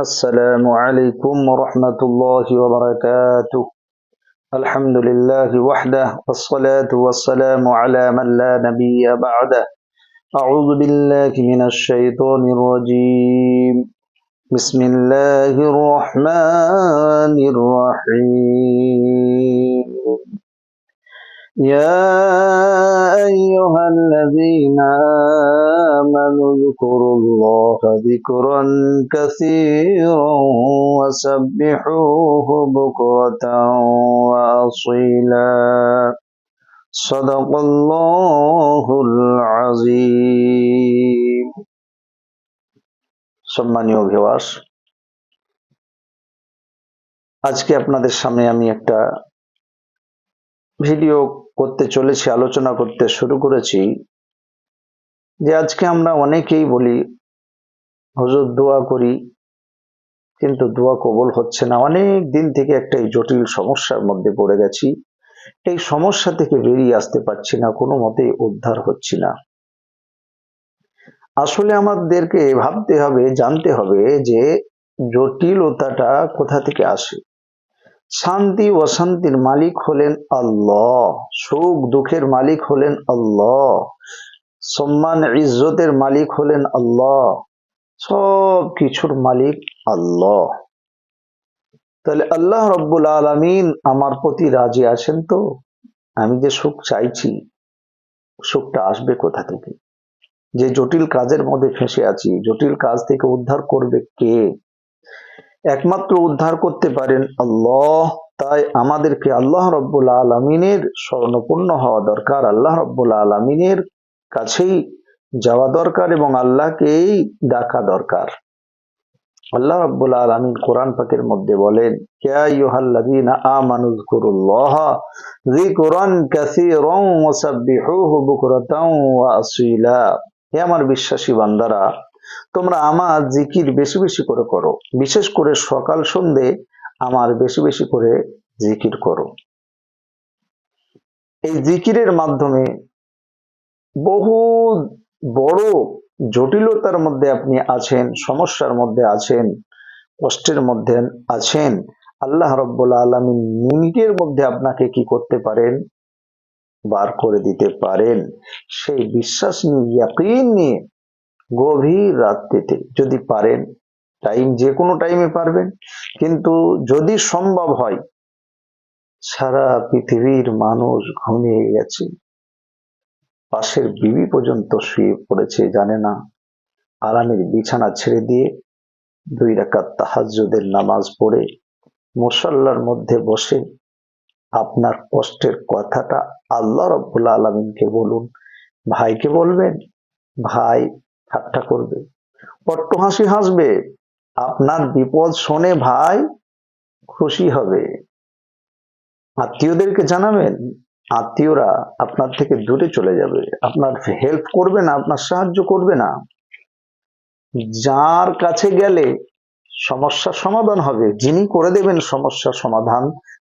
السلام عليكم ورحمة الله وبركاته. الحمد لله وحده والصلاة والسلام على من لا نبي بعده. أعوذ بالله من الشيطان الرجيم. بسم الله الرحمن الرحيم. يا أيها الذين آمنوا اذكروا الله ذكرا كثيرا وسبحوه بكرة وأصيلا صدق الله العظيم সম্মানীয় ভিওয়াস আজকে আপনাদের সামনে আমি একটা ভিডিও করতে চলেছি, আলোচনা করতে শুরু করেছি যে আজকে আমরা অনেকেই বলি, হজর, দোয়া করি। কিন্তু দোয়া কবল হচ্ছে না। অনেক দিন থেকে একটা এই জটিল সমস্যার মধ্যে পড়ে গেছি। এই সমস্যা থেকে বেরিয়ে আসতে পারছি না, কোনো মতে উদ্ধার হচ্ছি না। আসলে আমাদেরকে ভাবতে হবে, জানতে হবে যে জটিলতাটা কোথা থেকে আসে? শান্তি অশান্তির মালিক হলেন আল্লাহ, সুখ দুঃখের মালিক হলেন আল্লাহ, সম্মান, ইজ্জতের মালিক হলেন আল্লাহ, সব কিছুর মালিক আল্লাহ। তাহলে আল্লাহ রব্বুল আলমিন আমার প্রতি রাজি আছেন তো? আমি যে সুখ চাইছি, সুখটা আসবে কোথা থেকে? যে জটিল কাজের মধ্যে ফেঁসে আছি, জটিল কাজ থেকে উদ্ধার করবে কে? একমাত্র উদ্ধার করতে পারেন আল্লাহ। তাই আমাদেরকে আল্লাহ রব্বুল আলমিনের স্বর্ণপূর্ণ হওয়া দরকার। আল্লাহ রব্বুল আলমিনের কাছেই যাওয়া দরকার এবং আল্লাহকেই ডাকা দরকার। আল্লাহ রব্বুল আলমিন কোরআন পাকের মধ্যে বলেন হে আমার বিশ্বাসী বান্দারা তোমরা আমার জিকির বেশি বেশি করে করো। বিশেষ করে সকাল সন্ধে আমার বেশি বেশি করে জিকির করো। এই জিকিরের মাধ্যমে বহু বড় জটিলতার মধ্যে আপনি আছেন, সমস্যার মধ্যে আছেন, কষ্টের মধ্যে আছেন। আল্লাহ রব্বুল আলমিন মিনিটের মধ্যে আপনাকে কি করতে পারেন? বার করে দিতে পারেন। সেই বিশ্বাস নিয়ে, ইয়াকিন নিয়ে গভীর রাত্রিতে যদি পারেন টাইম যে কোনো টাইমে পারবেন। কিন্তু যদি সম্ভব হয়, সারা পৃথিবীর মানুষ ঘুমিয়ে গেছে। পাশের বিবি পর্যন্ত শুয়ে পড়েছে, জানে না। আরামের বিছানা ছেড়ে দিয়ে দুই রাকাত তাহাজ্জুদের নামাজ পড়ে মুসল্লার মধ্যে বসে আপনার কষ্টের কথাটা আল্লাহ রব্বুল আলমিনকে বলুন। ভাইকে বলবেন, ভাই ঠাট্টা করবে। পট্ট হাসি হাসবে, আপনার বিপদ শোনে ভাই, খুশি হবে। আত্মীয়দেরকে জানাবেন, আত্মীয়রা আপনার থেকে দূরে চলে যাবে। আপনার হেল্প করবে না, আপনার সাহায্য করবে না। যার কাছে গেলে সমস্যার সমাধান হবে, যিনি করে দেবেন সমস্যার সমাধান,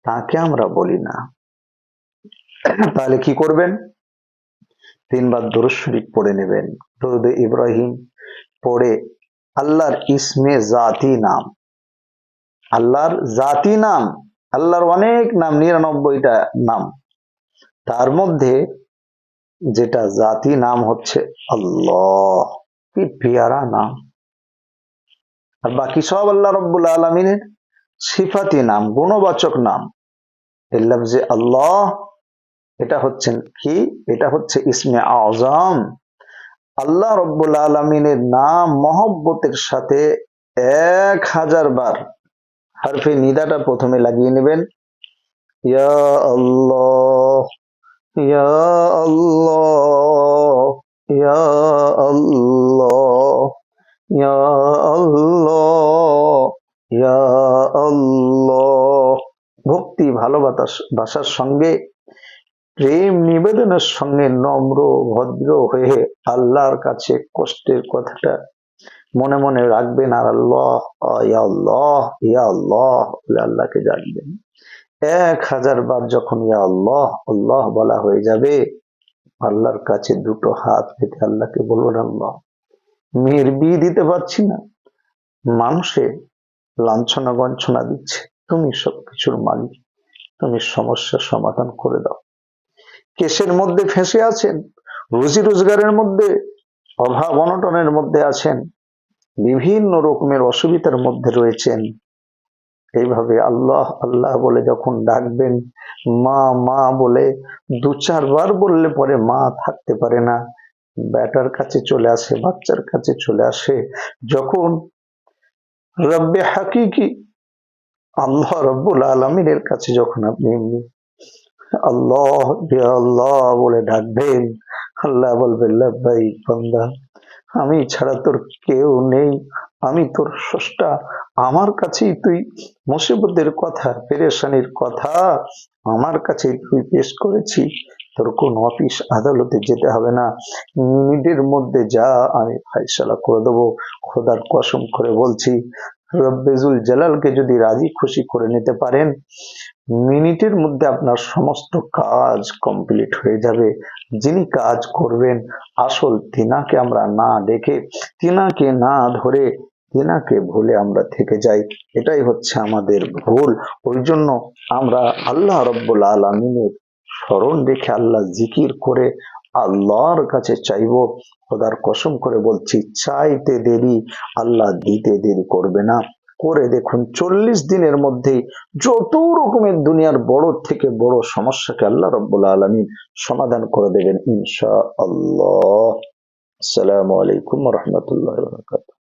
তাকে আমরা বলি না। তাহলে কি করবেন? তিনবার দরুদ শরীফ পড়ে নেবেন। দরুদ ইব্রাহিম পড়ে আল্লাহর ইসমে জাতি নাম। আল্লাহর জাতি নাম, আল্লাহর অনেক নাম, নিরানব্বইটা নাম। তার মধ্যে যেটা জাতি নাম হচ্ছে আল্লাহ। কি পিয়ারা নাম। আর বাকি সব আল্লাহ রব্বুল আলমিনের সিফাতি নাম, গুণবাচক নাম। এল্লাম যে আল্লাহ এটা হচ্ছেন কি? এটা হচ্ছে ইসমে আজম। আল্লাহ রব্বুল আলমিনের নাম, মহব্বতের সাথে এক হাজার বার হারফে নিদাটা প্রথমে লাগিয়ে নেবেন। ইয়া আল্লাহ, ইয়া ভক্তি ভালোবাসার বাসার সঙ্গে প্রেম নিবেদনের সঙ্গে নম্র, ভদ্র হয়ে আল্লাহর কাছে কষ্টের কথাটা মনে মনে রাখবেন আর আল্লাহ আল্লাহ, ইয়া বলে আল্লাহকে জানবেন। এক হাজার বার যখন ইয়া আল্লাহ আল্লাহ বলা হয়ে যাবে, আল্লাহর কাছে দুটো হাত পেতে আল্লাহকে বলবেন, আল্লাহ মেয়ের বিয়ে দিতে পারছি না। মানুষে লাঞ্ছনা গঞ্ছনা দিচ্ছে। তুমি সবকিছুর মালিক। তুমি সমস্যার সমাধান করে দাও। কেসের মধ্যে ফেঁসে আছেন, রুজি রোজগারের মধ্যে, অভাব অনটনের মধ্যে আছেন, বিভিন্ন রকমের অসুবিধার মধ্যে রয়েছেন। এইভাবে আল্লাহ আল্লাহ বলে যখন ডাকবেন, মা মা বলে, দু চারবার বললে পরে মা থাকতে পারে না। ব্যাটার কাছে চলে আসে, বাচ্চার কাছে চলে আসে, যখন রব্বে হাকিকি, আল্লাহ রব্বুল আলমিনের কাছে যখন আপনি আল্লাহ আল্লাহ বলে ডাকবেন, আল্লাহ বলবে ভাই বান্দা, আমি ছাড়া তোর কেউ নেই। আমি তোর স্রষ্টা। আমার কাছেই তুই মুসিবতের কথা, পেরেশানির কথা আমার কাছে তুই পেশ করেছি তোর কোন অফিস আদালতে যেতে হবে না। মিনিটের মধ্যে যা, আমি ফাইসলা করে দেবো। খোদার কসম করে বলছি রব্বেজুল জালালকে যদি রাজি খুশি করে নিতে পারেন মিনিটের মধ্যে আপনার সমস্ত কাজ কমপ্লিট হয়ে যাবে। যিনি কাজ করবেন, আসল তিনাকে আমরা না দেখে তিনাকে না ধরে, তিনাকে ভুলে আমরা থেকে যাই। এটাই হচ্ছে আমাদের ভুল। ওই জন্য আমরা আল্লাহ রব্বুল আলমিনের স্মরণ রেখে আল্লাহ জিকির করে আল্লাহর কাছে চাইব। খোদার কসম করে বলছি, চাইতে দেরি আল্লাহ দিতে দেরি করবে না। করে দেখুন, চল্লিশ দিনের মধ্যেই যত রকমের দুনিয়ার বড় থেকে বড় সমস্যাকে আল্লাহ রব্বুল আলমিন সমাধান করে দেবেন ইনশা আল্লাহ আসসালামু আলাইকুম রহমতুল্লাহ